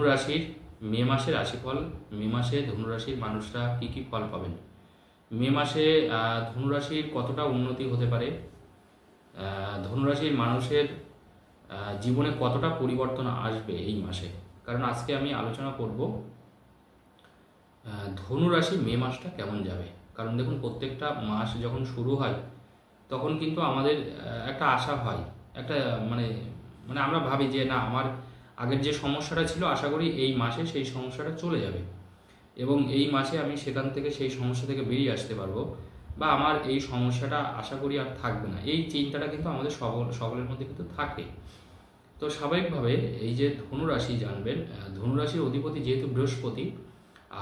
ধনুরাশির মে মাসের রাশিফল, মে মাসে ধনুরাশির মানুষরা কী কী ফল পাবেন? মে মাসে ধনুরাশির কতটা উন্নতি হতে পারে? ধনুরাশির মানুষের জীবনে কতটা পরিবর্তন আসবে এই মাসে? কারণ আজকে আমি আলোচনা করব ধনুরাশি মে মাসটা কেমন যাবে? কারণ দেখুন, প্রত্যেকটা মাস যখন শুরু হয়, তখন কিন্তু আমাদের একটা আশা হয়, একটা মানে মানে আমরা ভাবি যে না, আমার আগের যে সমস্যাটা ছিল, আশা করি এই মাসে সেই সমস্যাটা চলে যাবে। এবং এই মাসে আমি সেখান থেকে সেই সমস্যা থেকে বেরিয়ে আসতে পারব। বা আমার এই সমস্যাটা আশা করি আর থাকবে না। এই চিন্তাটা কিন্তু আমাদের সকল সকলের মধ্যে কিন্তু থাকে। তো স্বাভাবিকভাবে এই যে ধনুরাশি জানবেন ধনুরাশির অধিপতি যেহেতু বৃহস্পতি,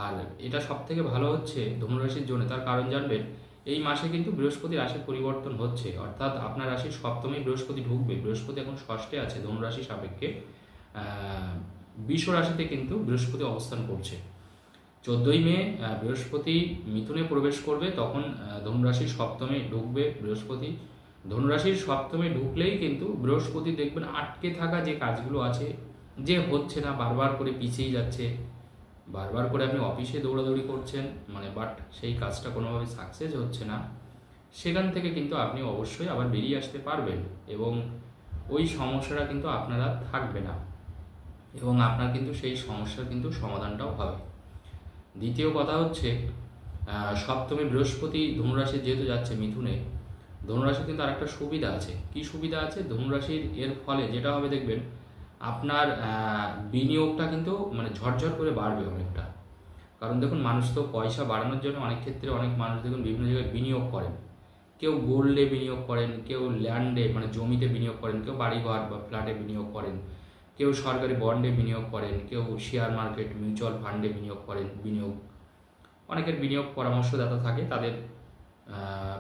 আর এটা সব থেকে ভালো হচ্ছে ধনুরাশির জন্য, তার কারণ জানবেন, এই মাসে কিন্তু বৃহস্পতি রাশির পরিবর্তন হচ্ছে। অর্থাৎ আপনার রাশির সপ্তমে বৃহস্পতি ঢুকবে। বৃহস্পতি এখন ষষ্ঠে আছে ধনুরাশি সাপেক্ষে। বিশ্ব রাশিতে কিন্তু বৃহস্পতি অবস্থান করছে। চোদ্দোই মে বৃহস্পতি মিথুনে প্রবেশ করবে, তখন ধনুরাশির সপ্তমে ঢুকবে বৃহস্পতি। ধনুরাশির সপ্তমে ঢুকলেই কিন্তু বৃহস্পতি দেখবেন আটকে থাকা যে কাজগুলো আছে, যে হচ্ছে না, বারবার করে পিছিয়ে যাচ্ছে। বারবার করে আপনি অফিসে দৌড়াদৌড়ি করছেন মানে বাট সেই কাজটা কোনোভাবে সাকসেস হচ্ছে না। সেখান থেকে কিন্তু আপনি অবশ্যই আবার বেরিয়ে আসতে পারবেন এবং ওই সমস্যাটা কিন্তু আপনারা থাকবে না। এবং আপনার কিন্তু সেই সমস্যার কিন্তু সমাধানটাও হবে। দ্বিতীয় কথা হচ্ছে সপ্তমী বৃহস্পতি ধনুরাশি যেহেতু যাচ্ছে মিথুনে ধনুরাশি কিন্তু আরেকটা সুবিধা আছে। কি সুবিধা আছে? ধনুরাশির এর ফলে যেটা হবে দেখবেন, আপনার বিনিয়োগটা কিন্তু মানে ঝরঝর করে বাড়বে অনেকটা। কারণ দেখুন, মানুষ তো পয়সা বাড়ানোর জন্য অনেক ক্ষেত্রে অনেক মানুষ দেখুন বিভিন্ন জায়গায় বিনিয়োগ করেন। কেউ গোল্ডে বিনিয়োগ করেন, কেউ ল্যান্ডে মানে জমিতে বিনিয়োগ করেন, কেউ বাড়িঘর বা ফ্ল্যাটে বিনিয়োগ করেন। কেউ সরকারি বন্ডে বিনিয়োগ করেন, কেউ শেয়ার মার্কেট মিউচুয়াল ফান্ডে বিনিয়োগ করেন, বিনিয়োগ। অনেকের বিনিয়োগ পরামর্শদাতা থাকে, তাদের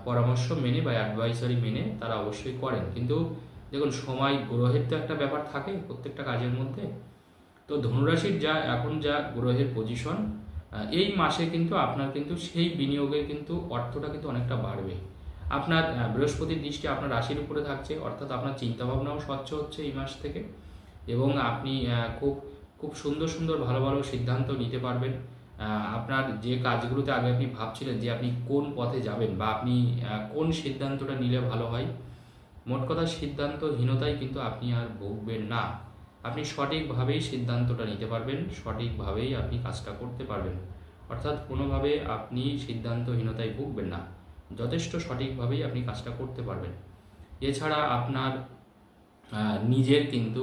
পরামর্শ মেনে বা অ্যাডভাইসারি মেনে তারা অবশ্যই করেন। কিন্তু দেখুন, সময় গ্রহের তো একটা ব্যাপার থাকে প্রত্যেকটা কাজের মধ্যে। তো ধনুরাশির যা, এখন যা গ্রহের পজিশন এই মাসে কিন্তু আপনার কিন্তু সেই বিনিয়োগের কিন্তু অর্থটা কিন্তু অনেকটা বাড়বে। আপনার বৃহস্পতির দৃষ্টি আপনার রাশির উপরে থাকছে, অর্থাৎ আপনার চিন্তাভাবনাও স্বচ্ছ হচ্ছে এই মাস থেকে। এবং আপনি খুব খুব সুন্দর সুন্দর, ভালো ভালো সিদ্ধান্ত নিতে পারবেন। আপনার যে কাজগুলোতে আগে আপনি ভাবছিলেন যে আপনি কোন পথে যাবেন বা আপনি কোন সিদ্ধান্তটা নিলে ভালো হয়, মোট কথা সিদ্ধান্তহীনতায় কিন্তু আপনি আর ভুগবেন না। আপনি সঠিকভাবেই সিদ্ধান্তটা নিতে পারবেন, সঠিকভাবেই আপনি কাজটা করতে পারবেন। অর্থাৎ কোনোভাবে আপনি সিদ্ধান্তহীনতায় ভুগবেন না, যথেষ্ট সঠিকভাবেই আপনি কাজটা করতে পারবেন। এছাড়া আপনার নিজের কিন্তু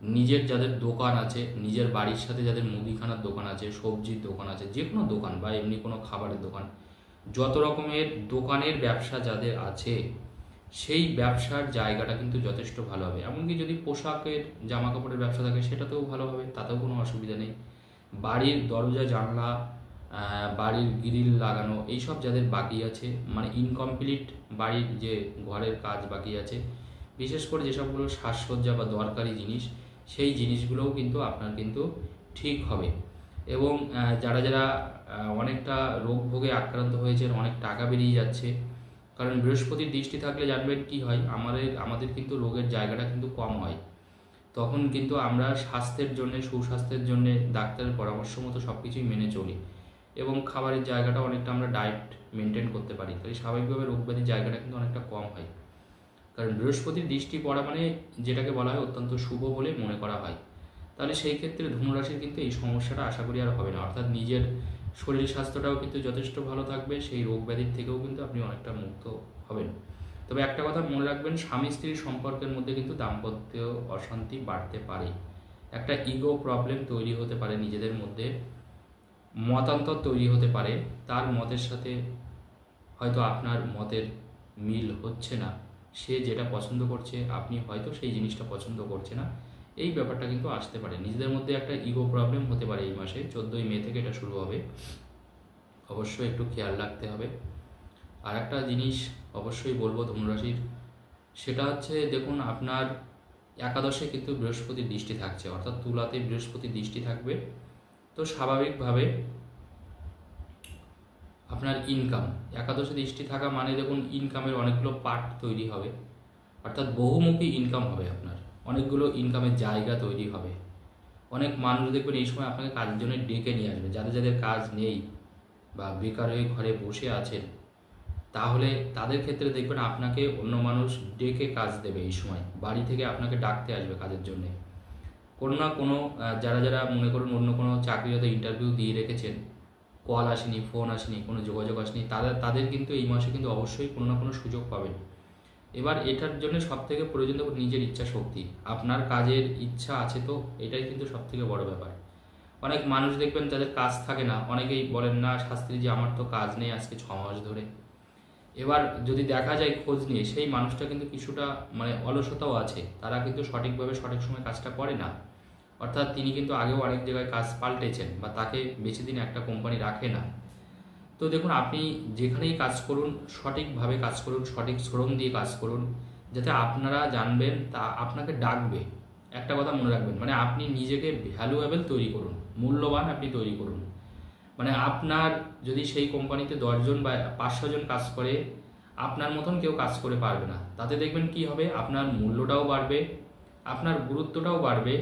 নিজের যাদের দোকান আছে, নিজের বাড়ির সাথে যাদের মুদিখানার দোকান আছে, সবজির দোকান আছে যে কোনো দোকান বা এমনি কোনো খাবারের দোকান, যত রকমের দোকানের ব্যবসা যাদের আছে, সেই ব্যবসার জায়গাটা কিন্তু যথেষ্ট ভালো হবে। এমনকি যদি পোশাকের জামা কাপড়ের ব্যবসা থাকে, সেটাতেও ভালো হবে, তাতেও কোনো অসুবিধা নেই। বাড়ির দরজা, জানলা বাড়ির গ্রিল লাগানো, এইসব যাদের বাকি আছে মানে ইনকমপ্লিট বাড়ির যে ঘরের কাজ বাকি আছে, বিশেষ করে যেসবগুলো সাজসজ্জা বা দরকারি জিনিস সেই জিনিসগুলোও কিন্তু আপনার কিন্তু ঠিক হবে। এবং যারা যারা অনেকটা রোগ ভোগে আক্রান্ত হয়েছেন, অনেক টাকা বেরিয়ে যাচ্ছে, কারণ বৃহস্পতির দৃষ্টি থাকলে জানবেন কি হয়, আমাদের আমাদের কিন্তু রোগের জায়গাটা কিন্তু কম হয়। তখন কিন্তু আমরা স্বাস্থ্যের জন্য, সুস্বাস্থ্যের জন্য ডাক্তারের পরামর্শ মতো সব কিছুই মেনে চলি। এবং খাবারের জায়গাটা অনেকটা আমরা ডায়েট মেনটেন করতে পারি তাই স্বাভাবিকভাবে রোগ ব্যাধির জায়গাটা কিন্তু অনেকটা কম হয়। কারণ বৃহস্পতির দৃষ্টি পড়া মানে যেটাকে বলা হয় অত্যন্ত শুভ বলে মনে করা হয়। তাহলে সেই ক্ষেত্রে ধনুরাশির কিন্তু এই সমস্যাটা আশা করি আর হবে না। অর্থাৎ নিজের শরীর স্বাস্থ্যটাও কিন্তু যথেষ্ট ভালো থাকবে, সেই রোগ ব্যাধির থেকেও কিন্তু আপনি অনেকটা মুক্ত হবেন। তবে একটা কথা মনে রাখবেন, স্বামী স্ত্রীর সম্পর্কের মধ্যে কিন্তু দাম্পত্য অশান্তি বাড়তে পারে। একটা ইগো প্রবলেম তৈরি হতে পারে নিজেদের মধ্যে, মতান্তর তৈরি হতে পারে, তার মতের সাথে হয়তো আপনার মতের মিল হচ্ছে না। সে যেটা পছন্দ করছে, আপনি হয়তো সেই জিনিসটা পছন্দ করছে না। এই ব্যাপারটা কিন্তু আসতে পারে। নিজেদের মধ্যে একটা ইগো প্রবলেম হতে পারে এই মাসে। চোদ্দোই মে থেকে এটা শুরু হবে। অবশ্যই একটু খেয়াল রাখতে হবে। আর একটা জিনিস অবশ্যই বলব ধনুরাশির, সেটা হচ্ছে দেখুন, আপনার একাদশে কিন্তু বৃহস্পতির দৃষ্টি থাকছে, অর্থাৎ তুলাতে বৃহস্পতির দৃষ্টি থাকবে। তো স্বাভাবিকভাবে আপনার ইনকাম একাদশে দৃষ্টি থাকা মানে দেখুন ইনকামের অনেকগুলো পার্ট তৈরি হবে। অর্থাৎ বহুমুখী ইনকাম হবে আপনার। অনেকগুলো ইনকামের জায়গা তৈরি হবে। অনেক মানুষ দেখবেন এই সময় আপনাকে কাজের জন্য ডেকে নিয়ে আসবে। যাদের যাদের কাজ নেই বা বেকার হয়ে ঘরে বসে আছেন, তাহলে তাদের ক্ষেত্রে দেখবেন আপনাকে অন্য মানুষ ডেকে কাজ দেবে এই সময়। বাড়ি থেকে আপনাকে ডাকতে আসবে কাজের জন্যে। কোনো না কোনো যারা যারা মনে করুন অন্য কোনো চাকরিরত ইন্টারভিউ দিয়ে রেখেছেন কল আসেনি, ফোন আসেনি, কোনো যোগাযোগ আসেনি, তাদের তাদের কিন্তু এই মাসে কিন্তু অবশ্যই কোনো না কোনো সুযোগ পাবেন। এবার এটার জন্য সব থেকে প্রয়োজন দেখুন নিজের ইচ্ছা শক্তি। আপনার কাজের ইচ্ছা আছে তো, এটাই কিন্তু সব থেকে বড় ব্যাপার। অনেক মানুষ দেখবেন যাদের কাজ থাকে না, অনেকেই বলেন, না শাস্ত্রী যে আমার তো কাজ নেই আজকে ছ মাস ধরে। এবার যদি দেখা যায় খোঁজ নিয়ে, সেই মানুষটা কিন্তু কিছুটা মানে অলসতাও আছে, তারা কিন্তু সঠিকভাবে সঠিক সময় কাজটা করে না। অর্থাৎ তিনি কিন্তু আগেও অনেক জায়গায় কাজ পাল্টেছেন বা তাকে বেশি দিন একটা কোম্পানি রাখে না। তো দেখুন, আপনি যেখানেই কাজ করুন, সঠিকভাবে কাজ করুন, সঠিক শ্রম দিয়ে কাজ করুন, যাতে আপনারা জানবেন তা আপনাকে ডাকবে। একটা কথা মনে রাখবেন মানে আপনি নিজেকে ভ্যালুয়েবল তৈরি করুন, মূল্যবান আপনি তৈরি করুন। মানে আপনার যদি সেই কোম্পানিতে দশজন বা পাঁচশো জন কাজ করে, আপনার মতন কেউ কাজ করে পারবে না। তাতে দেখবেন কি হবে? আপনার মূল্যটাও বাড়বে, আপনার গুরুত্বটাও বাড়বে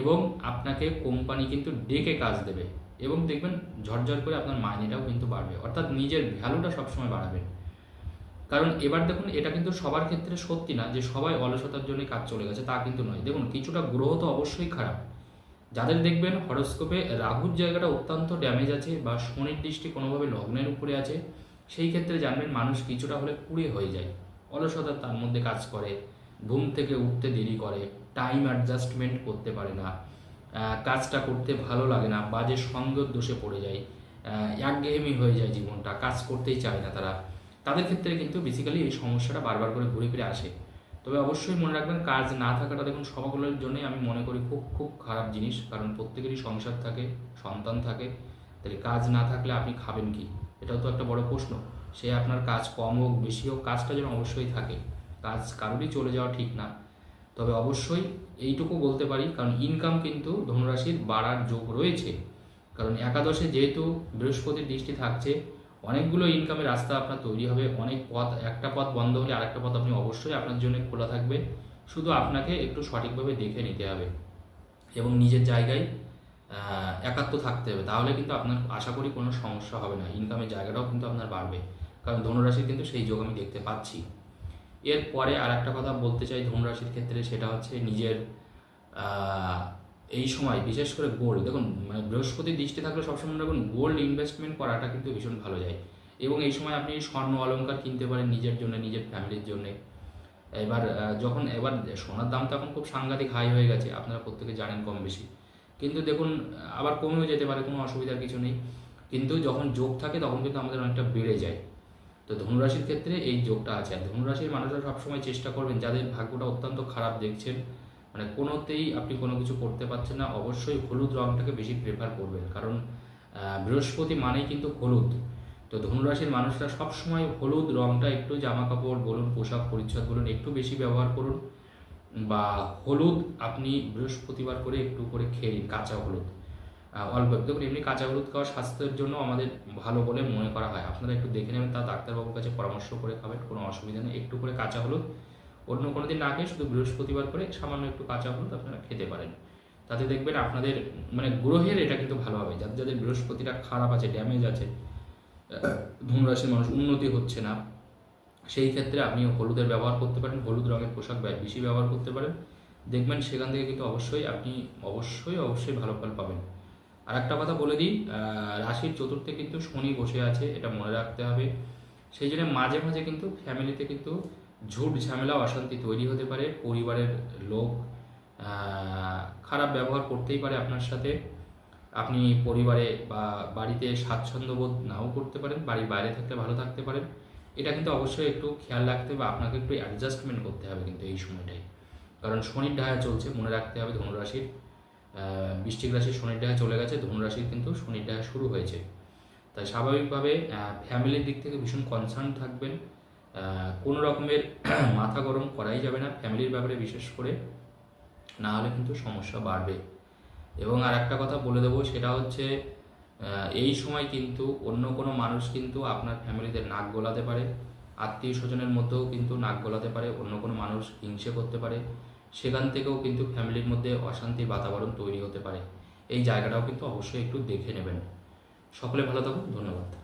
এবং আপনাকে কোম্পানি কিন্তু ডেকে কাজ দেবে এবং দেখবেন ঝরঝর করে আপনার মাইনেটাও কিন্তু বাড়বে। অর্থাৎ নিজের ভ্যালুটা সবসময় বাড়াবেন কারণ এবার দেখুন, এটা কিন্তু সবার ক্ষেত্রে সত্যি না যে সবাই অলসতার জন্য কাজ চলে গেছে, তা কিন্তু নয়। দেখুন, কিছুটা গ্রহ তো অবশ্যই খারাপ। যাদের দেখবেন হরস্কোপে রাহুর জায়গাটা অত্যন্ত ড্যামেজ আছে বা শনির দৃষ্টি কোনোভাবে লগ্নের উপরে আছে, সেই ক্ষেত্রে জানবেন মানুষ কিছুটা হলে কুড়ে হয়ে যায়। অলসতা তার মধ্যে কাজ করে। ঘুম থেকে উঠতে দেরি করে টাইম অ্যাডজাস্টমেন্ট করতে পারে না। কাজটা করতে ভালো লাগে না, বাজে সঙ্গত দোষে পড়ে যায়। একঘেয়েমি হয়ে যায় জীবনটা, কাজ করতেই চায় না তারা। তাদের ক্ষেত্রে কিন্তু বেসিক্যালি এই সমস্যাটা বারবার করে ঘুরে ফিরে আসে। তবে অবশ্যই মনে রাখবেন, কাজ না থাকাটা দেখুন সকলের জন্যই আমি মনে করি খুব খুব খারাপ জিনিস। কারণ প্রত্যেকেরই সংসার থাকে, সন্তান থাকে। তাহলে কাজ না থাকলে আপনি খাবেন কি? এটাও তো একটা বড় প্রশ্ন। সে আপনার কাজ কম হোক, বেশি হোক, কাজটা যেন অবশ্যই থাকে। কাজ কারোরই চলে যাওয়া ঠিক না। তবে অবশ্যই এইটুকু বলতে পারি, কারণ ইনকাম কিন্তু ধনুরাশির বাড়ার যোগ রয়েছে। কারণ একাদশে যেহেতু বৃহস্পতির দৃষ্টি থাকছে, অনেকগুলো ইনকামের রাস্তা আপনার তৈরি হবে। অনেক পথ, একটা পথ বন্ধ হলে আরেকটা পথ আপনি অবশ্যই আপনার জন্য খোলা থাকবে। শুধু আপনাকে একটু সঠিকভাবে দেখে নিতে হবে এবং নিজের জায়গায় একাত্ম থাকতে হবে। তাহলে কিন্তু আপনার আশা করি কোনো সমস্যা হবে না। ইনকামের জায়গাটাও কিন্তু আপনার বাড়বে। কারণ ধনুরাশির কিন্তু সেই যোগ আমি দেখতে পাচ্ছি। এরপরে আর একটা কথা বলতে চাই ধনুরাশির ক্ষেত্রে, সেটা হচ্ছে নিজের এই সময়, বিশেষ করে গোল্ড দেখুন মানে বৃহস্পতির দৃষ্টি থাকলে সবসময় দেখুন গোল্ড ইনভেস্টমেন্ট করাটা কিন্তু ভীষণ ভালো যায়। এবং এই সময় আপনি স্বর্ণ অলঙ্কার কিনতে পারেন নিজের জন্য, নিজের ফ্যামিলির জন্য। এবার যখন, এবার সোনার দাম তো এখন খুব সাংঘাতিক হাই হয়ে গেছে, আপনারা প্রত্যেকে জানেন কম বেশি। কিন্তু দেখুন, আবার কমেও যেতে পারে, কোনো অসুবিধার কিছু নেই। কিন্তু যখন যোগ থাকে, তখন কিন্তু আমাদের অনেকটা বেড়ে যায়। তো ধনুরাশির ক্ষেত্রে এই যোগটা আছে। আর ধনুরাশির মানুষরা সবসময় চেষ্টা করবেন, যাদের ভাগ্যটা অত্যন্ত খারাপ দেখছেন মানে কোনোতেই আপনি কোনো কিছু করতে পারছেন না, অবশ্যই হলুদ রঙটাকে বেশি প্রেফার করবেন। কারণ বৃহস্পতি মানেই কিন্তু হলুদ। তো ধনুরাশির মানুষরা সবসময় হলুদ রঙটা একটু জামা কাপড় বলুন, পোশাক পরিচ্ছদ বলুন, একটু বেশি ব্যবহার করুন, বা হলুদ আপনি বৃহস্পতিবার করে একটু করে খেয়ে নিন, কাঁচা হলুদ। অল্প। দেখুন এমনি কাঁচা হলুদ খাওয়া স্বাস্থ্যের জন্য আমাদের ভালো বলে মনে করা হয়। আপনারা একটু দেখে নেবেন, তা ডাক্তারবাবুর কাছে পরামর্শ করে খাবেন, কোনো অসুবিধা নেই। একটু করে কাঁচা হলুদ, অন্য কোনো দিন না খেয়ে শুধু বৃহস্পতিবার করে সামান্য একটু কাঁচা হলুদ আপনারা খেতে পারেন। তাতে দেখবেন আপনাদের মানে গ্রহের এটা কিন্তু ভালো হবে। যাদের যাদের বৃহস্পতিটা খারাপ আছে ড্যামেজ আছে ধনুরাশির মানুষ, উন্নতি হচ্ছে না, সেই ক্ষেত্রে আপনি হলুদের ব্যবহার করতে পারেন, হলুদ রঙের পোশাক বেশি ব্যবহার করতে পারেন। দেখবেন সেখান থেকে কিন্তু অবশ্যই আপনি অবশ্যই অবশ্যই ভালো ফল পাবেন। আর একটা কথা বলে দিই রাশির চতুর্থে কিন্তু শনি বসে আছে, এটা মনে রাখতে হবে। সেই জন্য মাঝে মাঝে কিন্তু ফ্যামিলিতে কিন্তু ঝুট ঝামেলা অশান্তি তৈরি হতে পারে, পরিবারের লোক খারাপ ব্যবহার করতেই পারে আপনার সাথে। আপনি পরিবারে বা বাড়িতে স্বাচ্ছন্দ্যবোধ নাও করতে পারেন, বাড়ির বাইরে থাকতে ভালো থাকতে পারেন। এটা কিন্তু অবশ্যই একটু খেয়াল রাখতে হবে, আপনাকে একটু অ্যাডজাস্টমেন্ট করতে হবে কিন্তু এই সময়টাই কারণ শনির ঢায়া চলছে, মনে রাখতে হবে ধনুরাশির। বৃশ্চিক রাশির শনির ঢায়া চলে গেছে ধনুরাশির কিন্তু শনির ঢায়া শুরু হয়েছে। তাই স্বাভাবিকভাবে ফ্যামিলির দিক থেকে ভীষণ কনসার্ন থাকবেন। কোনো রকমের মাথা গরম করাই যাবে না ফ্যামিলির ব্যাপারে বিশেষ করে। না হলে কিন্তু সমস্যা বাড়বে। এবং আর একটা কথা বলে দেবো, সেটা হচ্ছে এই সময় কিন্তু অন্য কোনো মানুষ কিন্তু আপনার ফ্যামিলিতে নাক গোলাতে পারে। আত্মীয় স্বজনের মধ্যেও কিন্তু নাক গোলাতে পারে, অন্য কোনো মানুষ হিংসে করতে পারে। সেখান থেকেও কিন্তু ফ্যামিলির মধ্যে অশান্তির বাতাবরণ তৈরি হতে পারে। এই জায়গাটাও কিন্তু অবশ্যই একটু দেখে নেবেন। সকলে ভালো থাকুন, ধন্যবাদ।